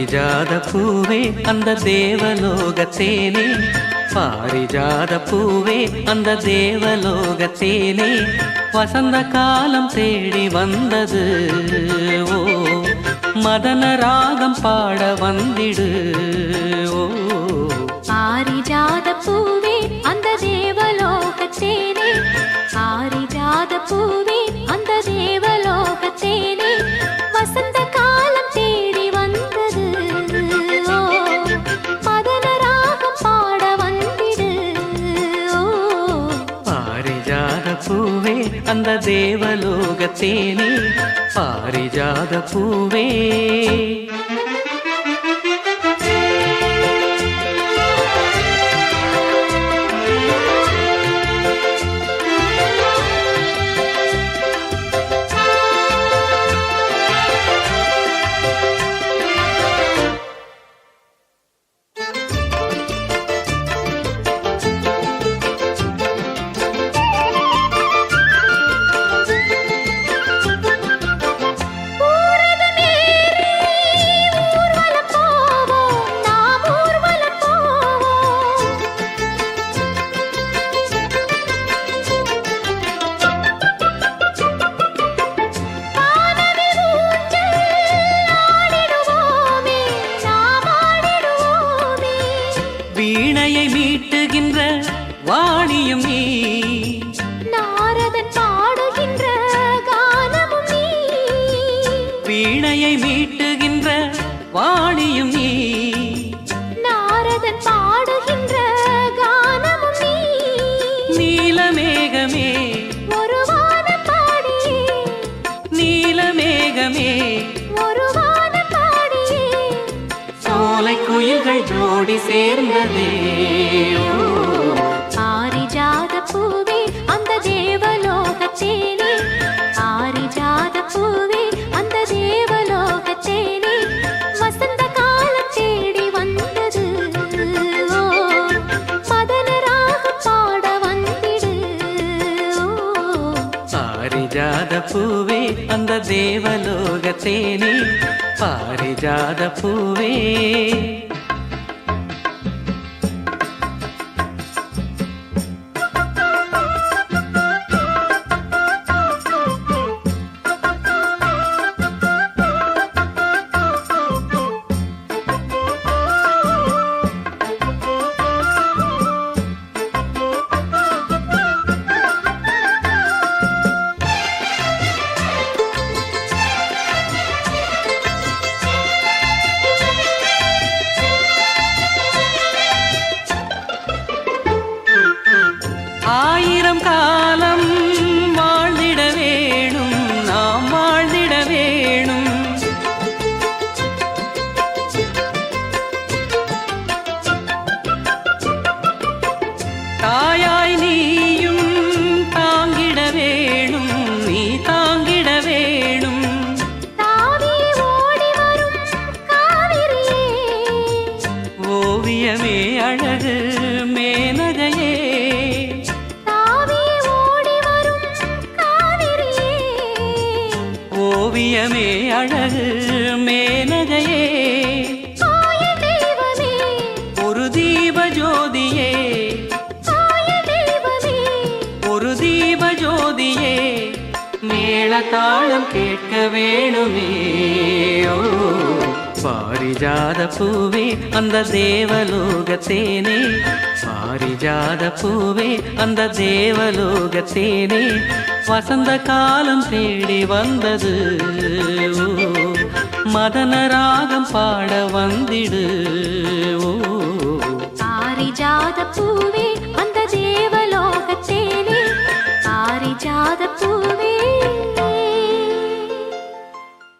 பாரிஜாத பூவே அந்த தேவலோகத்தேனே. பாரிஜாத பூவே அந்த தேவலோகத்தேனே. வசந்த காலம் தேடி வந்தது. ஓ மதன ராகம் பாட வந்திடு. அந்த தேவலோகத்தேனே பாரிஜாத பூவே வீணையை மீட்டுகின்ற வாணியும் நீ. நாரதன் பாடுகின்ற கானமும் நீ. வீணையை மீட்டுகின்ற வாணியும் நீ. நாரதன் பாடுகின்ற கானமும் நீ. நீலமேகமே குயில்கள் ஜோடி சேர்ந்ததே. ஆரிஜாத பூவே அந்த தேவலோகத்தேனே. ஆரிஜாத பூவே அந்த தேவலோகத்தேனே. வசந்த காலம் தேடி வந்தது. ஓ. மதன ராகம் பாட வந்திடு. ஓ. பாரிஜாத பூவே அந்த தேவலோகத்தேனே. பாரிஜாத பூவே ஆயிரம் காலம் வாழ்ந்திட வேணும் நாம் வாழ்ந்திட வேணும். தாயாய் நீயும் தாங்கிட வேணும் நீ தாங்கிட வேணும். ஓவியமே அழகு மேனகையே. ஓவியமே அழகு மேனகையே ஒரு தீப ஜோதியே. ஒரு தீப ஜோதியே. மேள தாளம் கேட்க வேணுமே. ஓ. பாரிஜாத பூவே அந்த தேவலோகத்தேனே பாரிஜாத பூவே அந்த தேவலோகத்தேனே வசந்த காலம் தேடி வந்தது. மதன ராகம் பாட வந்திடு. ஓ. பாரிஜாத பூவே அந்த தேவலோகத்தேனே பாரிஜாத பூவே